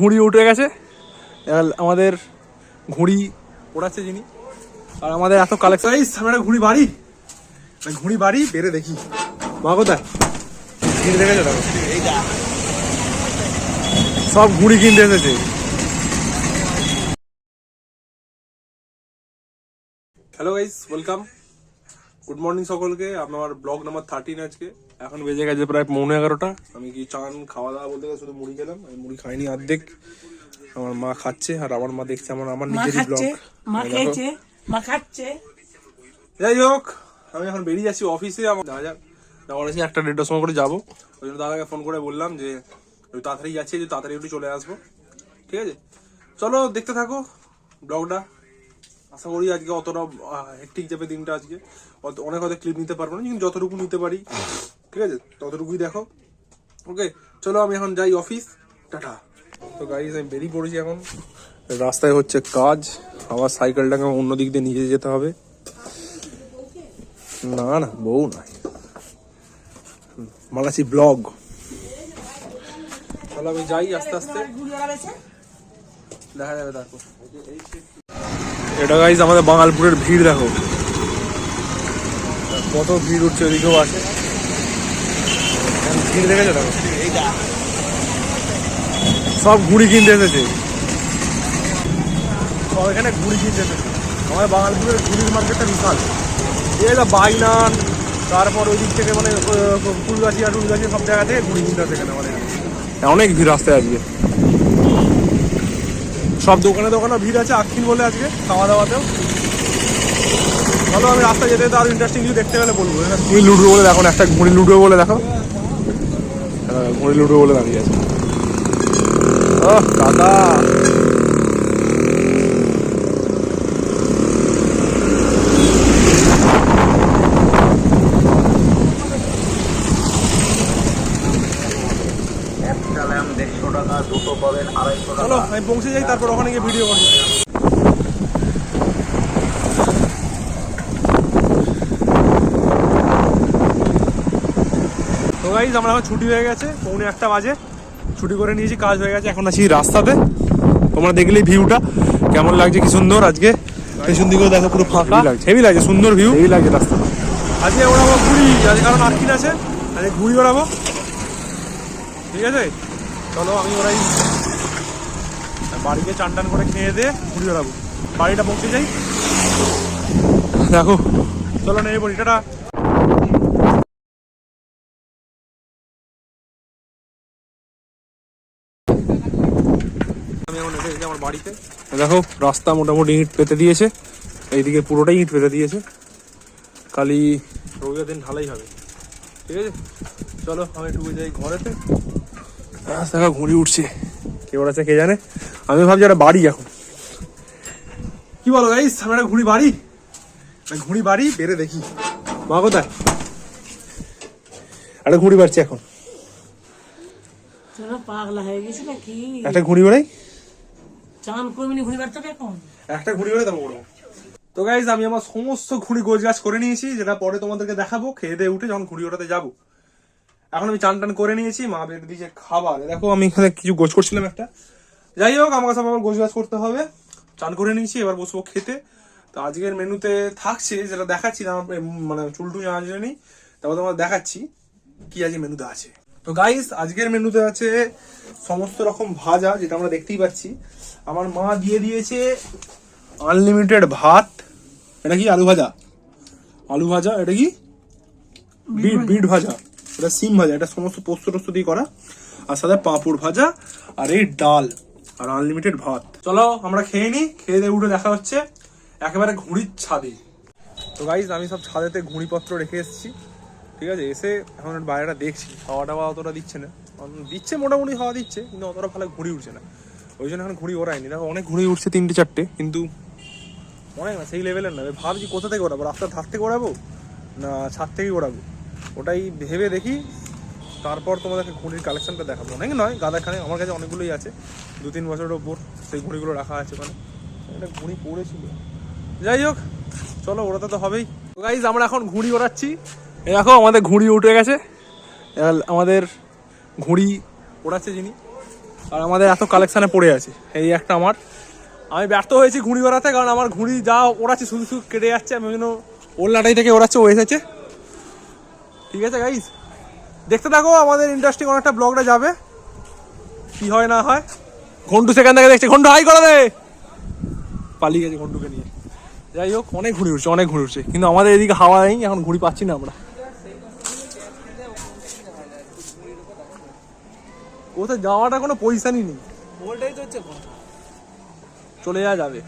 ঘুড়ি উঠে গেছে। আমাদের ঘুড়ি ওড়াচ্ছে যিনি। আর আমাদের এত কালেকশন আমরা ঘুড়ি বাড়ি। ঘুড়ি বাড়ি, বেড়ে দেখি। মা কোথায়? সব ঘুড়ি কিনতে এসেছে। Hello guys welcome good morning সকলকে আমার ব্লগ নাম্বার থার্টিন আজকে। এখন বেজে গেছে প্রায় পৌনে এগারোটা। আমি কি চান খাওয়া দাওয়া বলতে গেলে শুধু মুড়ি খেলাম আমি মুড়ি খাইনি অর্ধেক। আমার মা খাচ্ছে আর আমার মা দেখছে আমার আমার নিজেরই ব্লগ মা খেয়েছে মা খাচ্ছে। যাই হোক আমি এখন বেরিয়ে যাচ্ছি অফিসে আমার দেখা যাক যাওয়ার আছে একটা দেড়টার সময় করে যাব। ওই জন্য দাদাকে ফোন করে বললাম যে ওই তাড়াতাড়ি যাচ্ছি যে তাড়াতাড়ি একটু চলে আসব। ঠিক আছে? চলো দেখতে থাকো ব্লগটা। আশা করি আজকে অতটা হেক্টিক যাবে দিনটা আজকে। অনেক হয়তো ক্লিপ নিতে পারব না, কিন্তু যতটুকু নিতে পারি। ঠিক আছে? ততটুকুই দেখো। ওকে চলো আমি এখন যাই অফিস টাটা। তো গাড়ি আমি বেরিয়ে পড়েছি এখন। রাস্তায় হচ্ছে কাজ। আবার সাইকেলটাকে অন্য দিক দিয়ে নিয়ে যেতে হবে। না না, বউ নয় মালাসি ব্লগ তাহলে আমি যাই আস্তে আস্তে। দেখা যাবে দেখো এটা গাইজ আমাদের বাঙালপুরের ভিড় দেখো। কত ভিড় উঠছে ওদিকেও আছে ভিড় দেখেছ দেখো? সব ঘুড়ি কিনতে এসেছে। সব এখানে ঘুড়ি কিনতে এসেছে। আমাদের বাঙালপুরের ঘুড়ির মার্কেটটা বিশাল। এটা বাইনান তারপর ওই দিক থেকে মানে আহ, আর টুলগাছিয়া সব জায়গা থেকে ঘুড়ি কিনতে আসে এখানে মানে অনেক ভিড় আসতে আজকে। সব দোকানে দোকানে ভিড় আছে আক্ষিন বলে আজকে খাওয়া দাওয়াতেও। চলো আমি রাস্তা যেতে যেতে আরও ইন্টারেস্টিং কিছু দেখতে গেলে বলব। ঘুড়ি লুডো বলে দেখো একটা ঘুড়ি লুডো বলে দেখো। হ্যাঁ, ঘুড়ি লুডো বলে দাঁড়িয়ে আছে। ওহ দাদা। একটা ল্যাম দেড়শো টাকা দুটো পাবেন আড়াইশো টাকা। চলো আমি পৌঁছে যাই তারপর ওখানে গিয়ে ভিডিও করব গাইজ আমরা এখন ছুটি হয়ে গেছে পৌনে একটা বাজে। ছুটি করে নিয়েছি কাজ হয়ে গেছে এখন আছি রাস্তাতে। তোমরা দেখলেই ভিউটা কেমন লাগছে কি সুন্দর আজকে? পেছন দিকেও দেখো পুরো ফাঁকা। লাগছে হেভি লাগছে সুন্দর ভিউ হেভি লাগছে রাস্তা। আজকে ওড়াবো ঘুড়ি আজকে কারণ আটকিন আছে আজকে ঘুড়ি ওড়াবো। ঠিক আছে? চলো আমি ওরাই বাড়িতে চান টান করে খেয়ে দিয়ে ঘুরে বেড়াবো বাড়িটা পৌঁছে যাই। দেখো। চলো নেই পড়ি টাটা। আমি এখন এসে আমার বাড়িতে। দেখো রাস্তা মোটামুটি ইট পেতে দিয়েছে। এইদিকে পুরোটাই ইট পেতে দিয়েছে। কালি রবিবার দিন ঢালাই হবে। ঠিক আছে? চলো আমি একটু যাই ঘরেতে। রাস্তা দেখো ঘুড়ি উঠছে। কে ওড়াচ্ছে কে জানে? আমি ভাবছি একটা বাড়ি এখন। কি বলো গাইস আমি একটা ঘুড়ি বাড়ি। একটা ঘুড়ি বাড়ি বেড়ে দেখি। মা কোথায়? একটা ঘুড়ি বাড়ছে এখন। পাগলা হয়ে গেছি নাকি? একটা ঘুড়ি বাড়াই চান কমিনি ঘুরে বেড়াতে এখন একটা ঘুড়ি বাড়াই তারপর উড়বো তো গাইজ আমি আমার সমস্ত ঘুড়ি গোছ গাছ করে নিয়েছি, যেটা পরে তোমাদেরকে দেখাবো, খেয়ে দিয়ে উঠে যখন ঘুড়ি ওঠাতে যাব। এখন আমি চান টান করে নিয়েছি, মা বেড়ে দিয়েছে খাবার। দেখো, আমি এখানে কিছু গোছ করছিলাম একটা। যাই হোক, আমার কাছে আমার গোছ করতে হবে। চান করে নিয়েছি, এবার বসবো খেতে। তো আজকের মেনুতে থাকছে, যেটা দেখাচ্ছি, না মানে চুলটু জানা নেই তারপর তোমার দেখাচ্ছি কি আজকে মেনুতে আছে। তো গাইস আজকের মেনুতে আছে সমস্ত রকম ভাজা, যেটা আমরা দেখতেই পাচ্ছি। আমার মা দিয়ে দিয়েছে আনলিমিটেড ভাত। এটা কি আলু ভাজা? আলু ভাজা এটা কি? বিট বিট ভাজা। এটা সিম ভাজা এটা সমস্ত পোস্ত টোস্ত দিয়ে করা। আর সাথে পাঁপড় ভাজা আর এই ডাল আর আনলিমিটেড ভাত। চলো আমরা খেয়ে নিই খেয়ে দিয়ে উঠে দেখা হচ্ছে। একেবারে ঘুড়ির ছাদে। তো গাইজ আমি সব ছাদেতে ঘুড়িপত্র রেখে এসেছি। ঠিক আছে এসে এখন বাইরেটা দেখছি। হাওয়া টাওয়া অতটা দিচ্ছে না। দিচ্ছে মোটামুটি হাওয়া দিচ্ছে কিন্তু অতটা ভালো ঘুড়ি উঠছে না। ওই জন্য এখন ঘুড়ি ওড়ায়নি। দেখো, অনেক ঘুড়ি উঠছে তিনটে, চারটে, কিন্তু অনেক না, সেই লেভেলের না। ভাবছি কোথা থেকে ওড়াবো, রাস্তার ধার থেকে ওড়াবো না ছাদ থেকেই ওড়াবো? ওটাই ভেবে দেখি, তারপর তোমাদেরকে ঘুড়ির কালেকশনটা দেখাবো। অনেক নয়, গাদাখানে, আমার কাছে অনেকগুলোই আছে। দু তিন বছরের ওপর সেই ঘুড়িগুলো রাখা আছে ওখানে। একটা ঘুড়ি পড়েছিল। যাই হোক, চলো, ওড়াতে তো হবেই। গাইজ আমরা এখন ঘুড়ি ওড়াচ্ছি। দেখো, আমাদের ঘুড়ি উঠে গেছে। আমাদের ঘুড়ি ওড়াচ্ছে যিনি। আর আমাদের এত কালেকশানে পড়ে আছে। এই একটা আমার। আমি ব্যর্থ হয়েছি ঘুড়ি ওড়াতে, কারণ আমার ঘুড়ি যা ওড়াচ্ছে, শুধু শুধু কেটে যাচ্ছে। আমি যেন ওল্লাটাই থেকে ওড়াচ্ছে, ও এসেছে। ঠিক আছে গাইস দেখতে থাকো, আমাদের ইন্টারেস্টিং অনেকটা ব্লগটা যাবে। কি হয়, না হয়। ঘন্টু সেখান থেকে দেখছে। ঘন্টু হাই করে দে। পালিয়ে গেছে ঘন্টুকে নিয়ে। যাই হোক, অনেক ঘুড়ি উঠছে অনেক ঘুড়ি উঠছে কিন্তু আমাদের এদিকে হাওয়া নেই, এখন ঘুড়ি পাচ্ছি না আমরা। কোথায় যাওয়াটা কোনো পয়সানি নেই। ওটাই তো হচ্ছে কথা। চলে যাওয়া যাবে।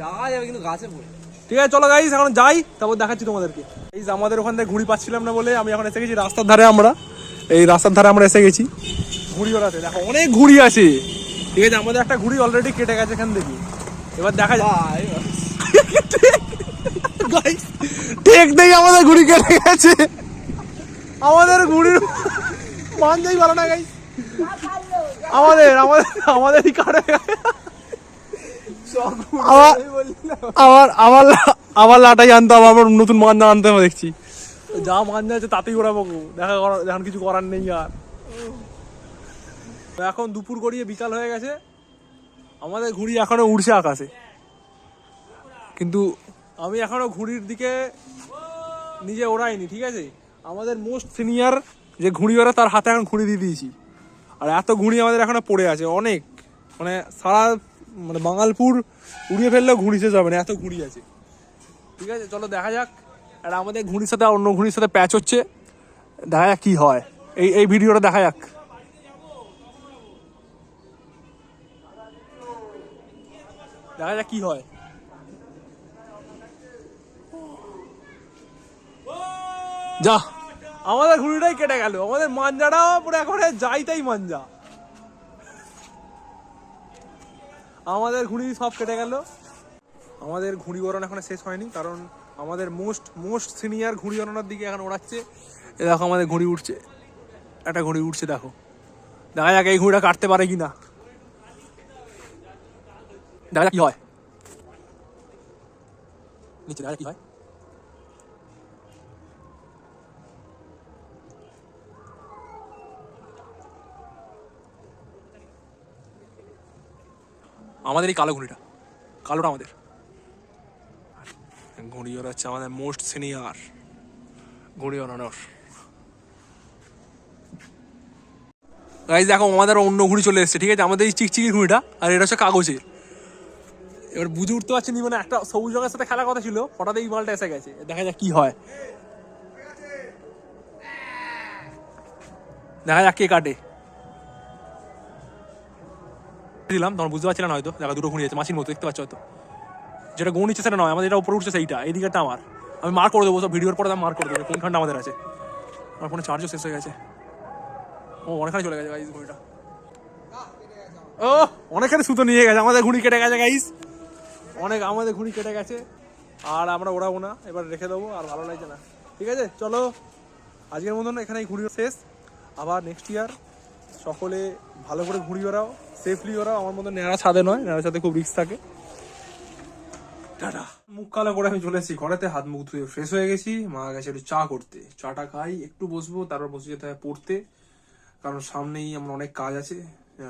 যাওয়া যাবে কিন্তু গাছে পড়ে। ঠিক আছে চলো গাইস এখন যাই তারপর দেখাচ্ছি তোমাদেরকে। এই যে আমাদের ওখান থেকে ঘুড়ি পাচ্ছিলাম না বলে আমি এখন এসে গেছি রাস্তার ধারে আমরা। এই রাস্তার ধারে আমরা এসে গেছি। ঘুড়ি ওড়াতে দেখো অনেক ঘুড়ি আছে। ঠিক আছে আমাদের একটা ঘুড়ি অলরেডি কেটে গেছে এখান থেকে। এবার দেখা যায় ঠিক নেই আমাদের ঘুড়ি কেটে গেছে। আমাদের ঘুড়ির মান যাই ভালো না গাই আমাদের আমাদের আমাদেরই কাটে গেছে। আবার আবার আবার আনতে হবে, আবার নতুন মাঞ্জা আনতে হবে, দেখছি। যা মাঞ্জা আছে, তাতেই ওড়াবো গো। দেখা এখন কিছু করার নেই আর। এখন দুপুর গড়িয়ে বিকাল হয়ে গেছে। আমাদের ঘুড়ি এখনও উড়ছে আকাশে। কিন্তু আমি এখনও ঘুড়ির দিকে নিজে ওড়াইনি, ঠিক আছে? আমাদের মোস্ট সিনিয়র যে ঘুড়ি ওরা তার হাতে এখন ঘুড়ি দিয়ে দিয়েছি। আর এত ঘুড়ি আমাদের এখনও পড়ে আছে, অনেক। মানে সারা মানে বাঙালপুর উড়িয়ে ফেললেও ঘুড়ি শেষ হবে না, এত ঘুড়ি আছে। ঠিক আছে, চলো দেখা যাক। আর আমাদের ঘুড়ির সাথে অন্য ঘুড়ির সাথে প্যাচ হচ্ছে। দেখা যাক কি হয়। এই এই ভিডিওটা দেখা যাক। দেখা যাক কি হয়। যা। আমাদের ঘুড়িটাই কেটে গেল। আমাদের মাঞ্জাটাও পুরো এখন যাই তাই মাঞ্জা। আমাদের ঘুড়ি সব কেটে গেল। আমাদের ঘুড়ি ওড়ানো এখন শেষ হয়নি, কারণ আমাদের মোস্ট মোস্ট সিনিয়র ঘুড়ি ওড়ানোর দিকে এখন ওড়াচ্ছে। এ দেখো আমাদের ঘুড়ি উঠছে একটা ঘুড়ি উঠছে দেখো। দেখা যাক এই ঘুড়িটা কাটতে পারে কিনা। দেখা যাক কি হয়। নিচে দেখা যাক কি হয়। আমাদের এই কালো ঘুড়িটা কালোটা আমাদের। ঘুড়ি হচ্ছে আমাদের মোস্ট সিনিয়র ঘুড়ি ওড়ানোর গাইজ দেখো, আমাদের অন্য ঘুড়ি চলে এসেছে, ঠিক আছে? আমাদের এই চিকচিকি ঘুড়িটা আর এটা হচ্ছে কাগজের। এবার বুঝে উঠতে পারছি নি মানে একটা সবুজ রঙের সাথে খেলার কথা ছিল, হঠাৎ এই মালটা এসে গেছে। দেখা যাক কি হয়। দেখা যাক কে কাটে। দিলাম, তখন বুঝতে পারছিলাম হয়তো। দেখা, দুটো ঘুড়ি আছে মাছির মতো, দেখতে পাচ্ছ হয়তো। যেটা গৌ নিচ্ছে সেটা নয়, আমাদের এটা উপরে উঠছে সেইটা এই দিকেরটা আমার। আমি মার করে দেবো, সব ভিডিওর পরে আমি মার করে দেবো, কোনখানটা আমাদের আছে। আমার ফোনে চার্জও শেষ হয়ে গেছে। ও, অনেকখানি চলে গেছে গাইজ ঘুড়িটা। ও, অনেকখানি সুতো নিয়ে গেছে, আমাদের ঘুড়ি কেটে গেছে গাইজ অনেক, আমাদের ঘুড়ি কেটে গেছে। আর আমরা ওড়াবো না, এবার রেখে দেবো, আর ভালো লাগছে না। ঠিক আছে, চলো। আজকের মতন এখানেই ঘুড়ি শেষ। আবার নেক্সট ইয়ার সকলে ভালো করে ঘুরি ওরাও সেফলি ওড়াও। আমার মতো নেড়া ছাদে নয় নেড়া ছাদে খুব রিস্ক থাকে। টাটা। মুখ কালো করে আমি চলে এসেছি ঘরেতে, হাত মুখ ধুয়ে ফ্রেশ হয়ে গেছি। মা গেছে একটু চা করতে। চাটা খাই, একটু বসবো, তারপর বসে যেতে হয় পড়তে। কারণ সামনেই আমার অনেক কাজ আছে।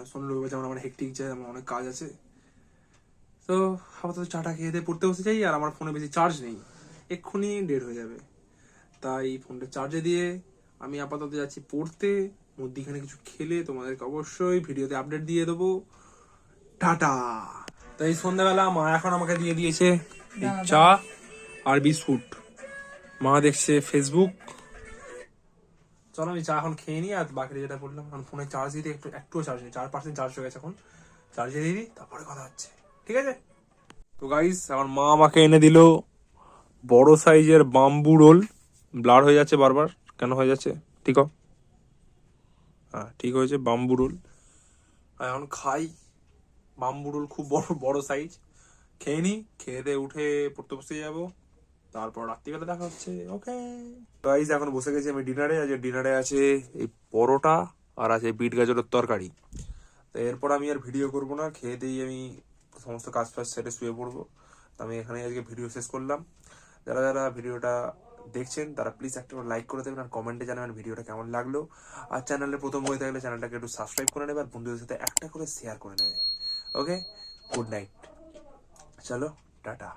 শনি, রবিবার যেমন আমার হেকটিক যায়, আমার অনেক কাজ আছে। তো আপাতত চাটা খেয়ে দিয়ে পড়তে বসে যাই, আর আমার ফোনে বেশি চার্জ নেই। এক্ষুনি ডেড হয়ে যাবে। তাই ফোনটা চার্জে দিয়ে আমি আপাতত যাচ্ছি পড়তে। মধ্যিখানে কিছু খেলে তোমাদেরকে অবশ্যই ভিডিওতে আপডেট দিয়ে দেবো। টাটা। তাই সন্ধ্যাবেলা মা এখন আমাকে দিয়ে দিয়েছে চা আর বিস্কুট। মা দেখছে ফেসবুক চলো আমি চা এখন খেয়ে নিই আর বাকি যেটা বললাম কারণ ফোনে চার্জ দিতে একটু একটুও চার্জ নেই চার পার্সেন্ট চার্জ হয়ে গেছে এখন। চার্জে দিয়ে দিই তারপরে কথা হচ্ছে। ঠিক আছে? তো গাইস আমার মা আমাকে এনে দিল বড় সাইজের বাম্বু রোল ব্লার হয়ে যাচ্ছে বারবার। কেন হয়ে যাচ্ছে? ঠিক হোক হ্যাঁ ঠিক হয়েছে বাম্বু রোল এখন খাই। বাম্বু রোল খুব বড় বড় সাইজ খেয়ে নি, খেয়ে দিয়ে উঠে পড়তে বসতে যাব। তারপর রাত্রিবেলা দেখা হচ্ছে। ওকে গাইজ এখন বসে গেছি আমি ডিনারে আজ ডিনারে আছে এই পরোটা আর আছে বিট গাজরের তরকারি। তো এরপর আমি আর ভিডিও করব না। খেয়ে দিয়ে আমি সমস্ত কাজ ফাজ সেরে শুয়ে পড়ব। তো আমি এখানে আজকে ভিডিও শেষ করলাম। যারা যারা ভিডিওটা দেখছেন, তারা প্লিজ একটা লাইক করে দেবেন আর কমেন্টে জানাবেন ভিডিওটা কেমন লাগল। আর চ্যানেলে প্রথম হয়ে থাকলে চ্যানেলটাকে একটু সাবস্ক্রাইব করে নেবে আর বন্ধুদের সাথে একটা করে শেয়ার করে নেবে। ওকে গুড নাইট চলো, টাটা।